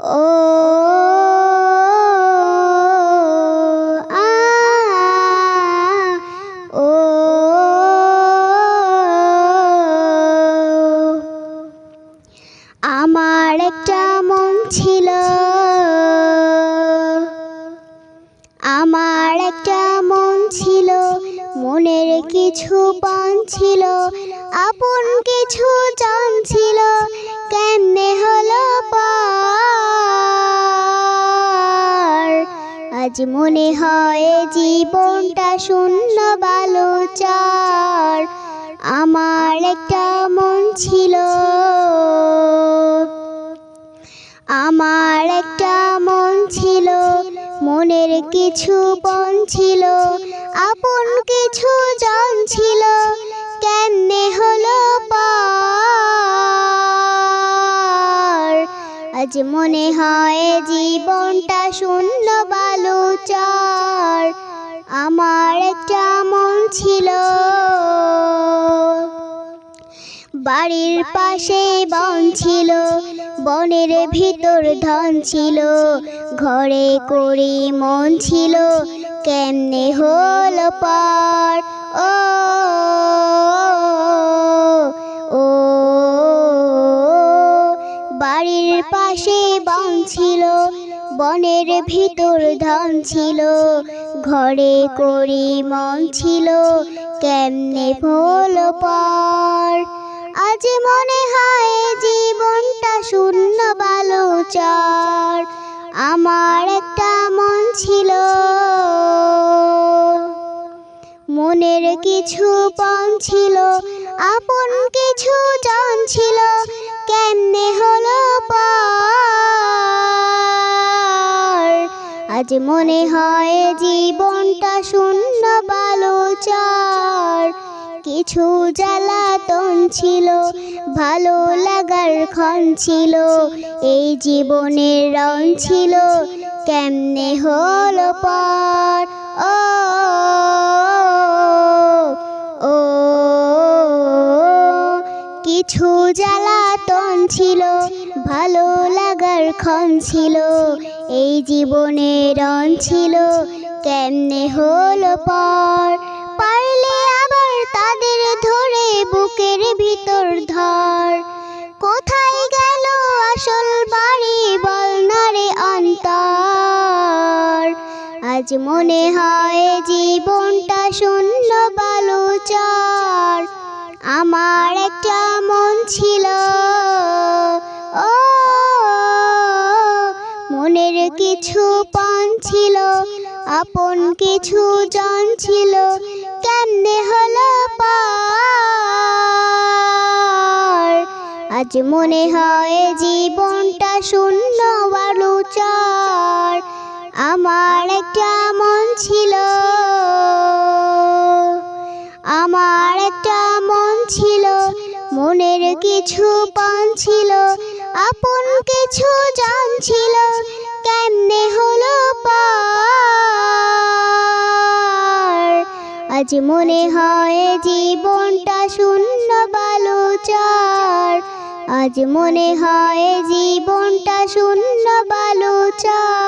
ও আমার একটা মন ছিল। মনের কিছু পান ছিল, আপন কিছু জান ছিল, কেমনে হলো আজ মনে হয় জীবনটা শূন্য বালো চার, আমার একটা মন ছিল। আমার একটা মন ছিল, মনের কিছু পণ ছিল আপন কিছু জন ছিল কেমনে হলো আজ মনে হয় জীবনটা শূন্য বালুচার আমার একটা মন ছিল। বাড়ির পাশে বন ছিল, বনের ভিতর ধন ছিল, ঘরে করে মন ছিল কেমনে হলো পার? ও ও বাড়ির পাশে বন ছিল, বনের ভিতর ধন ছিল, ঘরে করে মন ছিল, কেমনে হলো পার? আজ মনে হয় জীবনটা শূন্য বালুচার আমার ছিল। মনের কিছু পণ ছিল আপন কিছু জন ছিল। কেমনে হলো আজ মনে হয় জীবনটা শূন্য বালুচার। কিছু জ্বালাতন ছিল, ভালো লাগার ক্ষণ ছিল, এই জীবনের রং ছিল, কেমনে হলো পর? ও ও, কিছু জ্বালাতন ছিল, ভালো লাগার ক্ষণ ছিল, এই জীবনের রং ছিল, কেমনে হলো পর? পারলে তাদের ধরে বুকের ভিতর ধর। কোথায় গেল আসল বাড়ি বল না রে অন্তর। আজ মনে হয় জীবনটা শূন্য বালুচার আমার একটা মন ছিল। ও, মনের কিছু পান ছিল। আপন কিছু জন ছিল। আজ মনে হয় জীবনটা শূন্য বালুচার। আমার একটা মন ছিল। আমার একটা মন ছিল। মনের কিছু পান ছিল। আপন কিছু জন ছিল কেমনে হলো আজ মনে হয় জীবনটা শূন্য বালুচার। আজ মনে হয় জীবনটা শূন্য বালুচার।